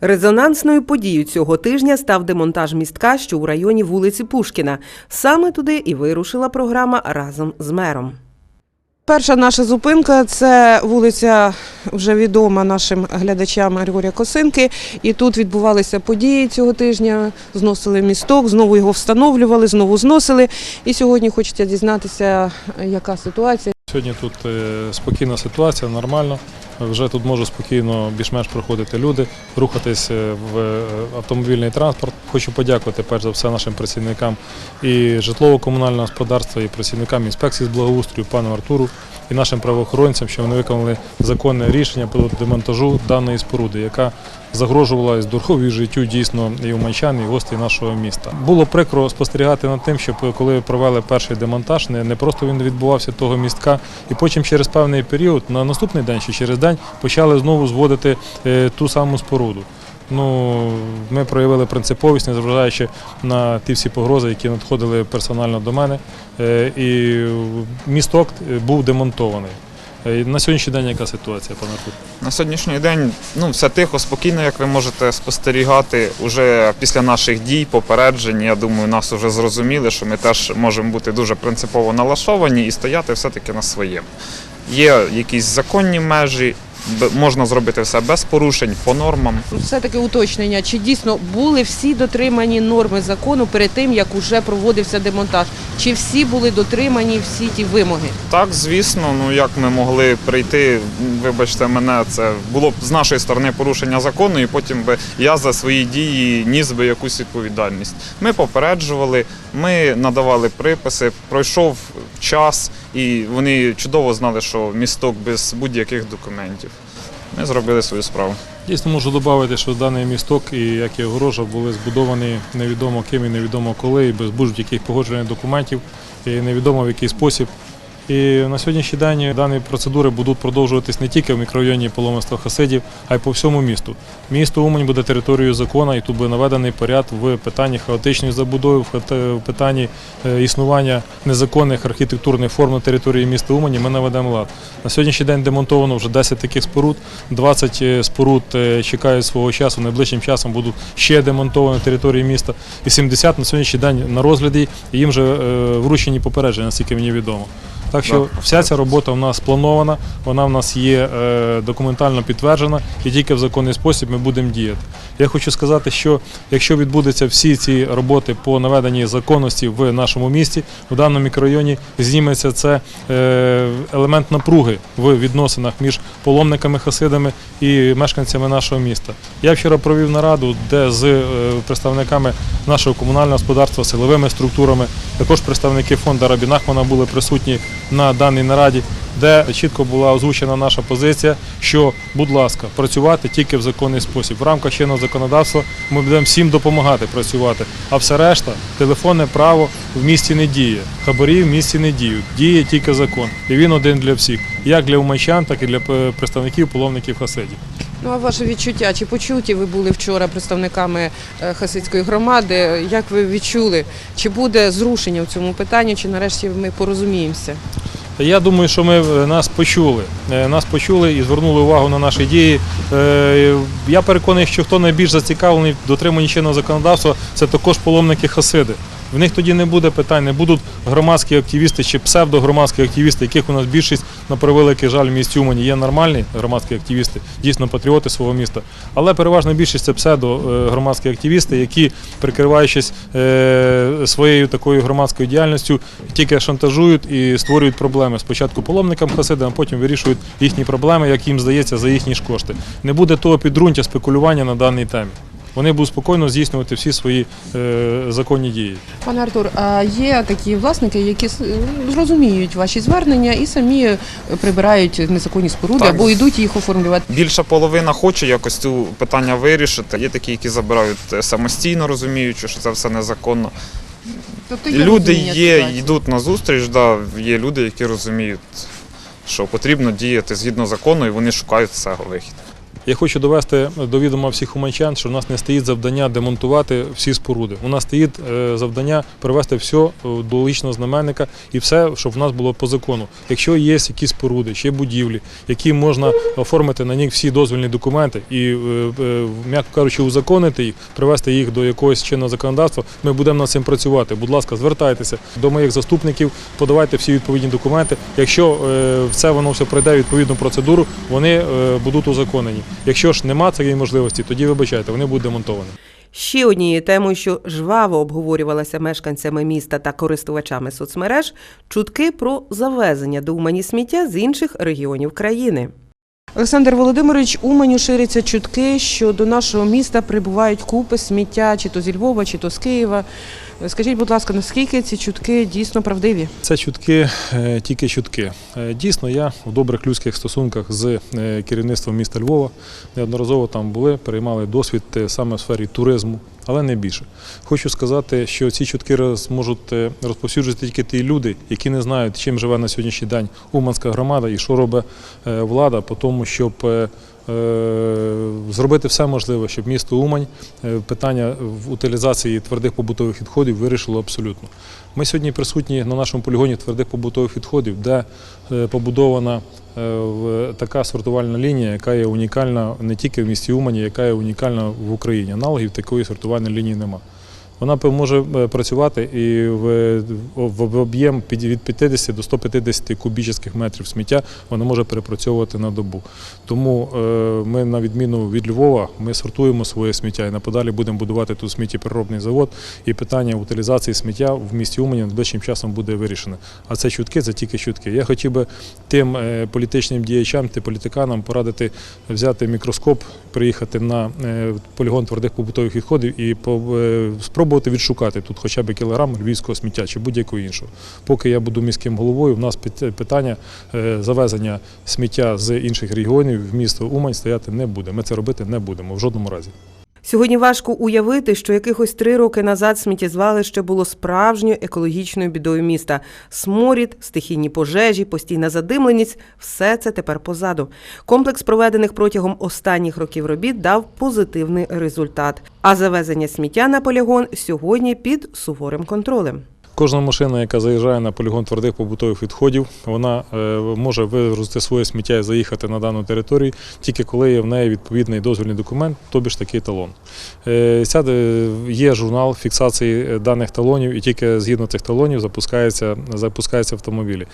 Резонансною подією цього тижня став демонтаж містка, що у районі вулиці Пушкіна. Саме туди і вирушила програма разом з мером. Перша наша зупинка це вулиця вже відома нашим глядачам Григорія Косинки. І тут відбувалися події цього тижня. Зносили місток, знову його встановлювали, знову зносили. І сьогодні хочеться дізнатися, яка ситуація. Сьогодні тут е, спокійна ситуація, нормально. Вже тут можуть спокійно більш-менш проходити люди, рухатись е, в е, автомобільний транспорт. Хочу подякувати перш за все нашим працівникам і житлово-комунального господарства, і працівникам інспекції з благоустрою, пану Артуру і нашим правоохоронцям, що вони виконали законне рішення про демонтажу даної споруди, яка загрожувала здоров'ю життю дійсно і уманчан, і гостей нашого міста. Було прикро спостерігати над тим, що коли провели перший демонтаж, не просто він відбувався того містка, і потім через певний період, на наступний день чи через день, почали знову зводити е, ту саму споруду. Ну, ми проявили принциповість, незважаючи на ті всі погрози, які надходили персонально до мене. Е, І місток е, був демонтований. На сьогоднішній день яка ситуація, пане Артур? На сьогоднішній день ну, все тихо, спокійно, як ви можете спостерігати. Уже після наших дій, попереджень, я думаю, нас вже зрозуміли, що ми теж можемо бути дуже принципово налаштовані і стояти все-таки на своєму. Є якісь законні межі, можна зробити все без порушень, по нормам. Все-таки уточнення, чи дійсно були всі дотримані норми закону перед тим, як уже проводився демонтаж? Чи всі були дотримані всі ті вимоги? Так, звісно, ну як ми могли прийти, вибачте мене, це було б з нашої сторони порушення закону, і потім би я за свої дії ніс би якусь відповідальність. Ми попереджували, ми надавали приписи, пройшов час, і вони чудово знали, що місток без будь-яких документів. Ми зробили свою справу. Дійсно можу додати, що даний місток і як і огорожа були збудовані невідомо ким і невідомо коли, і без будь-яких погоджених документів, і невідомо в який спосіб. І на сьогоднішній день дані процедури будуть продовжуватись не тільки в мікрорайоні Поломиства Хасидів, а й по всьому місту. Місто Умань буде територією закону, і тут буде наведений поряд в питанні хаотичної забудови, в питанні е, існування незаконних архітектурних форм на території міста Умані. Ми наведемо лад. На сьогоднішній день демонтовано вже 10 таких споруд, 20 е, споруд е, чекають свого часу. Найближчим часом будуть ще демонтовані на території міста. І 70 на сьогоднішній день на розгляді, і їм вже вручені попередження, наскільки мені відомо. Так що вся ця робота в нас спланована, вона в нас є е, документально підтверджена, і тільки в законний спосіб ми будемо діяти. Я хочу сказати, що якщо відбудуться всі ці роботи по наведенні законності в нашому місті, в даному мікрорайоні зніметься це е, елемент напруги в відносинах між паломниками, хасидами і мешканцями нашого міста. Я вчора провів нараду, де з е, представниками нашого комунального господарства, силовими структурами, також представники фонду Рабі Нахмана були присутні на даній нараді, де чітко була озвучена наша позиція, що, будь ласка, працювати тільки в законний спосіб. В рамках чинного законодавства ми будемо всім допомагати працювати. А все решта, телефонне право в місті не діє. Хабарі в місті не діють. Діє тільки закон. І він один для всіх, як для умайчан, так і для е, представників половників хасидів. Ну а ваше відчуття? Чи почуті ви були вчора представниками е, хасидської громади? Як ви відчули? Чи буде зрушення в цьому питанні, чи нарешті ми порозуміємося? Я думаю, що ми е, нас почули. Е, Нас почули і звернули увагу на наші дії. Е, Я переконаний, що хто найбільш зацікавлений в дотриманні чинного законодавства, це також паломники хасиди. В них тоді не буде питань, не будуть громадські активісти чи псевдогромадські активісти, яких у нас більшість на превеликий жаль в місті Умані. Є нормальні громадські активісти, дійсно патріоти свого міста. Але переважна більшість це псевдогромадські активісти, які, прикриваючись е, своєю такою громадською діяльністю, тільки шантажують і створюють проблеми. Спочатку паломникам хасидам, а потім вирішують їхні проблеми, як їм здається, за їхні ж кошти. Не буде того підґрунтя спекулювання на даній темі. Вони будуть спокійно здійснювати всі свої е, законні дії. Пане Артур, а є такі власники, які зрозуміють ваші звернення і самі прибирають незаконні споруди Так. або йдуть їх оформлювати. Більша половина хоче якось цю питання вирішити. Є такі, які забирають е, самостійно, розуміючи, що це все незаконно. Тобто Люди є, йдуть на зустріч, да, є люди, які розуміють, що потрібно діяти згідно закону, і вони шукають з цього вихід. Я хочу довести до відома всіх уманчан, що в нас не стоїть завдання демонтувати всі споруди. У нас стоїть е, завдання привести все е, до логічного знаменника і все, щоб в нас було по закону. Якщо є якісь споруди, чи будівлі, які можна оформити на них всі дозвільні документи і, е, м'яко кажучи, узаконити їх, привести їх до якогось чинного законодавства, ми будемо над цим працювати. Будь ласка, звертайтеся до моїх заступників, подавайте всі відповідні документи. Якщо е, це воно все пройде відповідну процедуру, вони будуть узаконені. Якщо ж нема цієї можливості, тоді вибачайте, вони будуть демонтовані. Ще однією темою, що жваво обговорювалася мешканцями міста та користувачами соцмереж, чутки про завезення до Умані сміття з інших регіонів країни. Олександр Володимирович, Уманю ширяться чутки, що до нашого міста прибувають купи сміття, чи то зі Львова, чи то з Києва. Скажіть, будь ласка, наскільки ці чутки дійсно правдиві? Це чутки, е, тільки чутки. Е, Дійсно, я в добрих людських стосунках з е, керівництвом міста Львова неодноразово там були, переймали досвід саме в сфері туризму, але не більше. Хочу сказати, що ці чутки можуть розповсюджувати тільки ті люди, які не знають, чим живе на сьогоднішній день Уманська громада і що робить влада по тому, щоб зробити все можливе, щоб місто Умань е, питання в утилізації твердих побутових відходів вирішило абсолютно. Ми сьогодні присутні на нашому полігоні твердих побутових відходів, де е, побудована е, така сортувальна лінія, яка є унікальна не тільки в місті Умані, яка є унікальна в Україні. Аналогів такої сортувальної лінії немає. Вона може е, працювати і в, об'єм від 50 до 150 кубічних метрів сміття вона може перепрацьовувати на добу. Тому е, ми, на відміну від Львова, ми сортуємо своє сміття і наподалі будемо будувати тут сміттєпереробний завод. І питання утилізації сміття в місті Умані найближчим часом буде вирішено. А це чутки, це тільки чутки. Я хотів би тим е, політичним діячам, тим політиканам порадити взяти мікроскоп, приїхати на полігон твердих побутових відходів і е, спробувати відшукати тут хоча б кілограм львівського сміття чи будь-якого іншого. Поки я буду міським головою, в нас питання е, завезення сміття з інших регіонів в місто Умань стояти не буде. Ми це робити не будемо в жодному разі. Сьогодні важко уявити, що якихось три роки назад сміттєзвалище було справжньою екологічною бідою міста. Сморід, стихійні пожежі, постійна задимленість все це тепер позаду. Комплекс проведених протягом останніх років робіт дав позитивний результат. А завезення сміття на полігон сьогодні під суворим контролем. Кожна машина, яка заїжджає на полігон твердих побутових відходів, вона е, може вигрузити своє сміття і заїхати на дану територію, тільки коли є в неї відповідний дозвільний документ, тобі ж такий талон. Е, є журнал фіксації е, даних талонів, і тільки згідно цих талонів запускаються, запускаються автомобілі.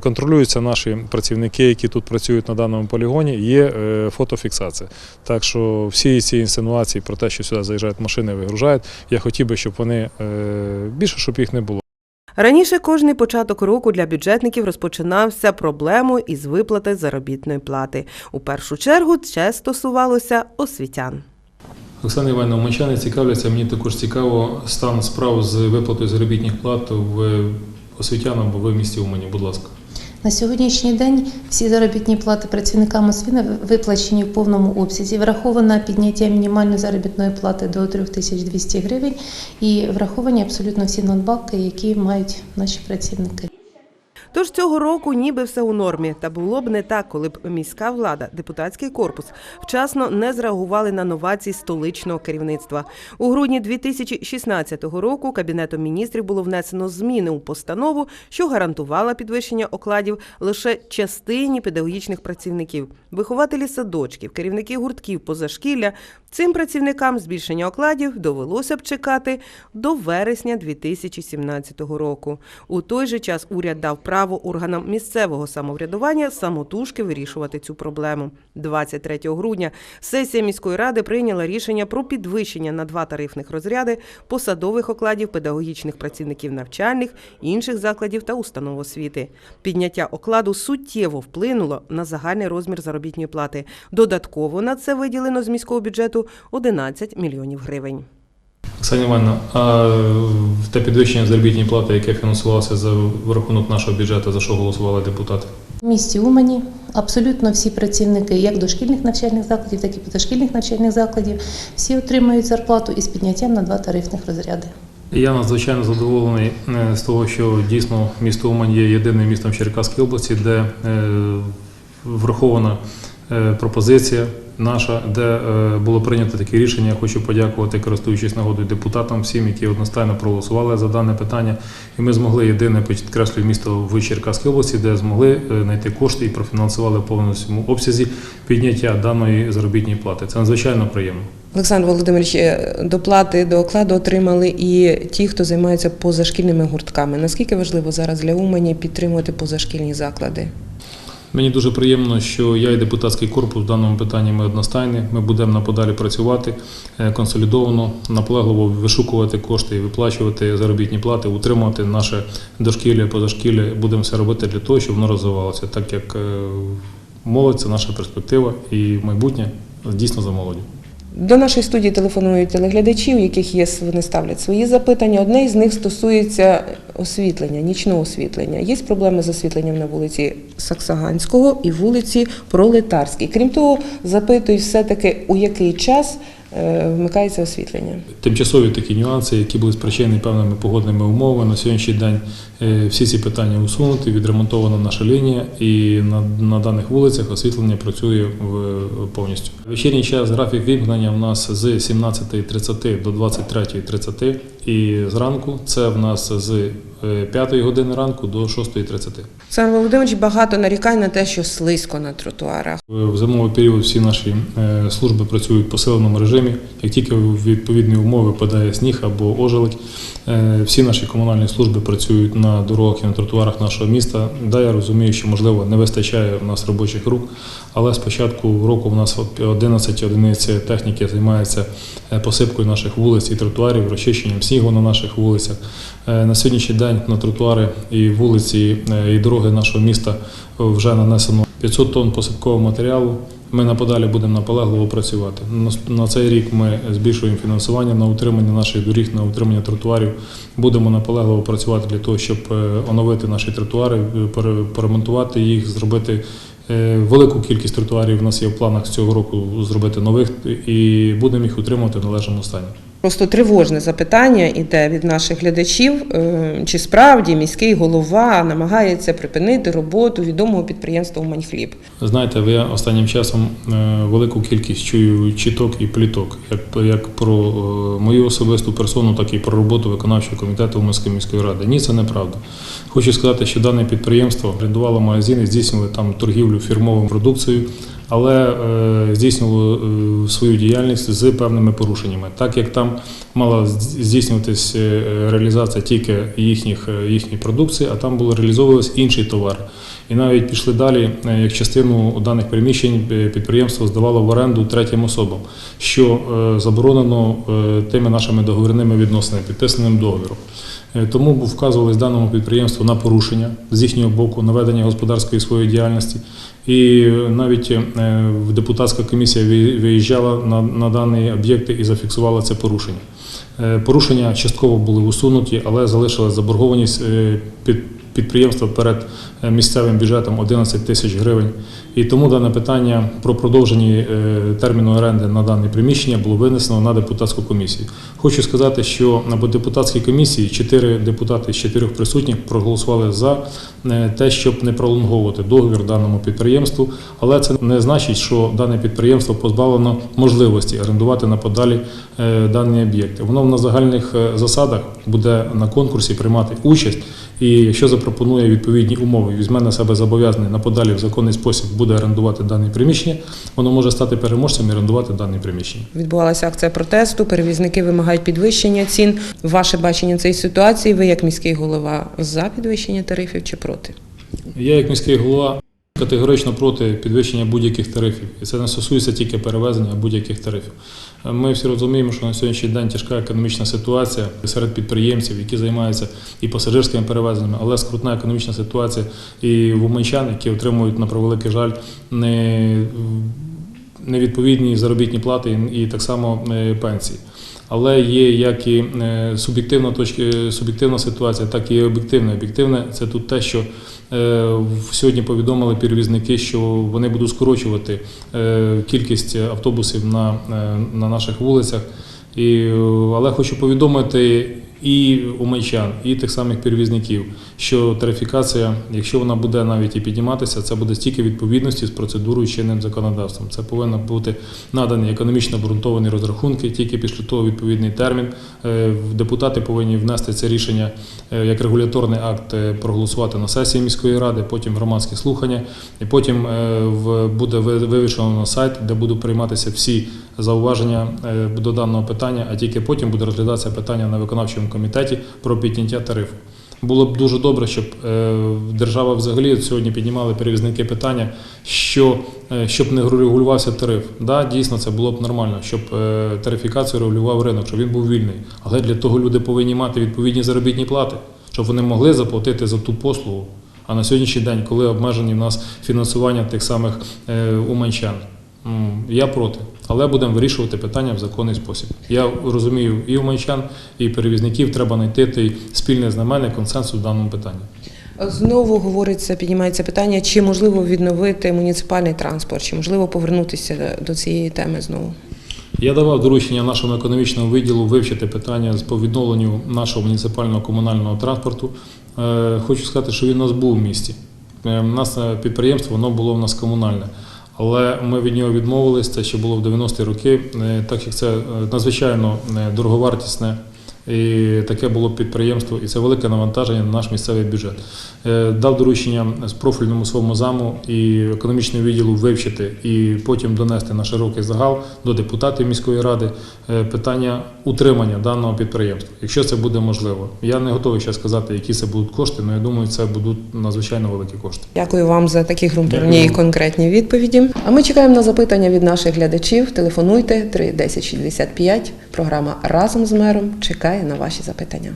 Контролюються наші працівники, які тут працюють на даному полігоні, є фотофіксація. Так що всі ці інсинуації про те, що сюди заїжджають машини, вигружають, я хотів би, щоб вони більше, щоб їх не було. Раніше кожний початок року для бюджетників розпочинався проблемою із виплати заробітної плати. У першу чергу це стосувалося освітян. Оксана Івановна, мочани цікавляться. Мені також цікаво стан справ з виплатою заробітних плат в освітянам в місті Умані. Будь ласка. На сьогоднішній день всі заробітні плати працівникам освіти виплачені в повному обсязі. Враховано підняття мінімальної заробітної плати до 3200 гривень і враховані абсолютно всі надбавки, які мають наші працівники. Тож цього року ніби все у нормі, та було б не так, коли б міська влада, депутатський корпус вчасно не зреагували на новації столичного керівництва. У грудні 2016 року кабінетом міністрів було внесено зміни у постанову, що гарантувала підвищення окладів лише частині педагогічних працівників, вихователі садочків, керівники гуртків позашкілля. Цим працівникам збільшення окладів довелося б чекати до вересня 2017 року. У той же час уряд дав право органам місцевого самоврядування самотужки вирішувати цю проблему. 23 грудня сесія міської ради прийняла рішення про підвищення на два тарифних розряди посадових окладів педагогічних працівників навчальних, інших закладів та установ освіти. Підняття окладу суттєво вплинуло на загальний розмір заробітної плати. Додатково на це виділено з міського бюджету 11 мільйонів гривень. Оксана Івановна, а те підвищення заробітної плати, яке фінансувалося за рахунок нашого бюджету, за що голосували депутати? В місті Умані абсолютно всі працівники, як дошкільних навчальних закладів, так і позашкільних навчальних закладів, всі отримують зарплату із підняттям на два тарифних розряди. Я надзвичайно задоволений е, з того, що дійсно місто Умань є єдиним містом в Черкаській області, де е, враховано е, пропозиція наша, де е, було прийнято таке рішення. Я хочу подякувати, користуючись нагодою депутатам, всім, які одностайно проголосували за дане питання. І ми змогли єдине підкреслюю місто в Черкаській області, де змогли е, знайти кошти і профінансували в повному обсязі підняття даної заробітної плати. Це надзвичайно приємно. Олександр Володимирович, е, доплати до окладу отримали і ті, хто займається позашкільними гуртками. Наскільки важливо зараз для Умані підтримувати позашкільні заклади? Мені дуже приємно, що я і депутатський корпус в даному питанні ми одностайні. Ми будемо наподалі працювати е, консолідовано, наполегливо вишукувати кошти і виплачувати заробітні плати, утримувати наше дошкілля, позашкілля. Будемо все робити для того, щоб воно розвивалося, так як е, молодь це наша перспектива і майбутнє дійсно за молоддю. До нашої студії телефонують телеглядачі, у яких є вони ставлять свої запитання. Одне із них стосується освітлення, нічного освітлення. Є проблеми з освітленням на вулиці Саксаганського і вулиці Пролетарській. Крім того, запитують все-таки у який час вмикається освітлення. Тимчасові такі нюанси, які були спричинені певними погодними умовами. На сьогоднішній день е, всі ці питання усунуті, відремонтована наша лінія, і на, на даних вулицях освітлення працює в, повністю. Вечірній час графік вімкнення в нас з 17.30 до 23.30 і зранку це в нас з 5 години ранку до 6.30. Олександр Володимирович багато нарікань на те, що слизько на тротуарах. В зимовий період всі наші е, служби працюють в посиленому режимі. Як тільки в відповідні умови падає сніг або ожеледь, е, всі наші комунальні служби працюють на дорогах і на тротуарах нашого міста. Да, я розумію, що можливо не вистачає в нас робочих рук, але з початку року в нас от 11 одиниць техніки займаються е, посипкою наших вулиць і тротуарів, розчищенням снігу на наших вулицях. Е, На сьогоднішній день на тротуари і вулиці е, і дороги нашого міста вже нанесено 500 тонн посипкового матеріалу. Ми наподалі будемо наполегливо працювати. На- На цей рік ми збільшуємо фінансування на утримання наших доріг, на утримання тротуарів. Будемо наполегливо працювати для того, щоб е, оновити наші тротуари, пере- поремонтувати їх, зробити велику кількість тротуарів. У нас є в планах цього року зробити нових і будемо їх утримувати в належному стані. Просто тривожне запитання іде від наших глядачів, е, чи справді міський голова намагається припинити роботу відомого підприємства «Уманьхліб». Знаєте, я останнім часом е, велику кількість чую чіток і пліток, як, як про е, мою особисту персону, так і про роботу виконавчого комітету Уманської міської ради. Ні, це неправда. Хочу сказати, що дане підприємство орендувало магазини, здійснювали там торгівлю фірмовою продукцією, але е, здійснювало е, свою діяльність з певними порушеннями, так як там мала з- здійснюватись е, реалізація тільки їхніх, їхньої продукції, а там було реалізовувалось інший товар. І навіть пішли далі, як частину даних приміщень підприємство здавало в оренду третім особам, що заборонено тими нашими договірними відносинами, підписаним договіром. Е, Тому вказувалось даному підприємству на порушення з їхнього боку, наведення господарської своєї діяльності. І е, навіть е, депутатська комісія виїжджала на, на дані об'єкти і зафіксувала це порушення. Порушення частково були усунуті, але залишилась заборгованість під підприємства перед е, місцевим бюджетом 11 тисяч гривень. І тому дане питання про продовження е, терміну оренди на дане приміщення було винесено на депутатську комісію. Хочу сказати, що на депутатській комісії чотири депутати з чотирьох присутніх проголосували за е, те, щоб не пролонговувати договір даному підприємству, але це не значить, що дане підприємство позбавлено можливості орендувати на подалі дані об'єкти. Воно на загальних засадах буде на конкурсі приймати участь. І якщо запропонує відповідні умови, візьме на себе зобов'язання на подалі в законний спосіб буде орендувати дане приміщення, воно може стати переможцем і орендувати дане приміщення. Відбувалася акція протесту, перевізники вимагають підвищення цін. Ваше бачення цієї ситуації, ви як міський голова за підвищення тарифів чи проти? Я, як міський голова, категорично проти підвищення будь-яких тарифів. І це не стосується тільки перевезення будь-яких тарифів. Ми всі розуміємо, що на сьогоднішній день тяжка економічна ситуація серед підприємців, які займаються і пасажирськими перевезеннями, але скрутна економічна ситуація і в уманчан, які отримують на превеликий жаль не, невідповідні заробітні плати і так само е, пенсії. Але є як і е, суб'єктивна точка, суб'єктивна ситуація, так і об'єктивна. Об'єктивне це тут те, що е, сьогодні повідомили перевізники, що вони будуть скорочувати е, кількість автобусів на, е, на наших вулицях. Е, але хочу повідомити і умайчан, і тих самих перевізників, що тарифікація, якщо вона буде навіть і підніматися, це буде стільки відповідності з процедурою чинним законодавством. Це повинно бути надані економічно обґрунтовані розрахунки, тільки після того відповідний термін. Е, Депутати повинні внести це рішення е, як регуляторний акт, е, проголосувати на сесії міської ради, потім громадські слухання, і потім буде ви- вивішено на сайт, де будуть прийматися всі зауваження до даного питання, а тільки потім буде розглядатися питання на виконавчому комітеті про підняття тарифу. Було б дуже добре, щоб е, держава взагалі сьогодні піднімали перевізники питання, що е, щоб не регулювався тариф. Да, дійсно, це було б нормально, щоб е, тарифікацію регулював ринок, щоб він був вільний. Але для того люди повинні мати відповідні заробітні плати, щоб вони могли заплатити за ту послугу. А на сьогоднішній день, коли обмежені в нас фінансування тих самих уманчан, я проти. Але будемо вирішувати питання в законний спосіб. Я розумію і уманчан, і перевізників треба знайти той спільний знаменник консенсус в даному питанні. Знову говориться, піднімається питання, чи можливо відновити муніципальний транспорт, чи можливо повернутися до цієї теми знову. Я давав доручення нашому економічному відділу вивчити питання з по відновленню нашого муніципального комунального транспорту. Е, Хочу сказати, що він у нас був в місті. Е, У нас е, підприємство, воно було в нас комунальне. Але ми від нього відмовились, це ще було в 90-ті роки, е, так як це е, надзвичайно е, дороговартісне і таке було підприємство, і це велике навантаження на наш місцевий бюджет. Е, Дав доручення з профільному своєму заму і економічному відділу вивчити і потім донести на широкий загал до депутатів міської ради е, питання утримання даного підприємства, якщо це буде можливо. Я не готовий ще сказати, які це будуть кошти, але я думаю, це будуть надзвичайно великі кошти. Дякую вам за такі ґрунтовні Дякую. і конкретні відповіді. А ми чекаємо на запитання від наших глядачів. Телефонуйте 3 10 65. Програма разом з мером чекає на ваші запитання.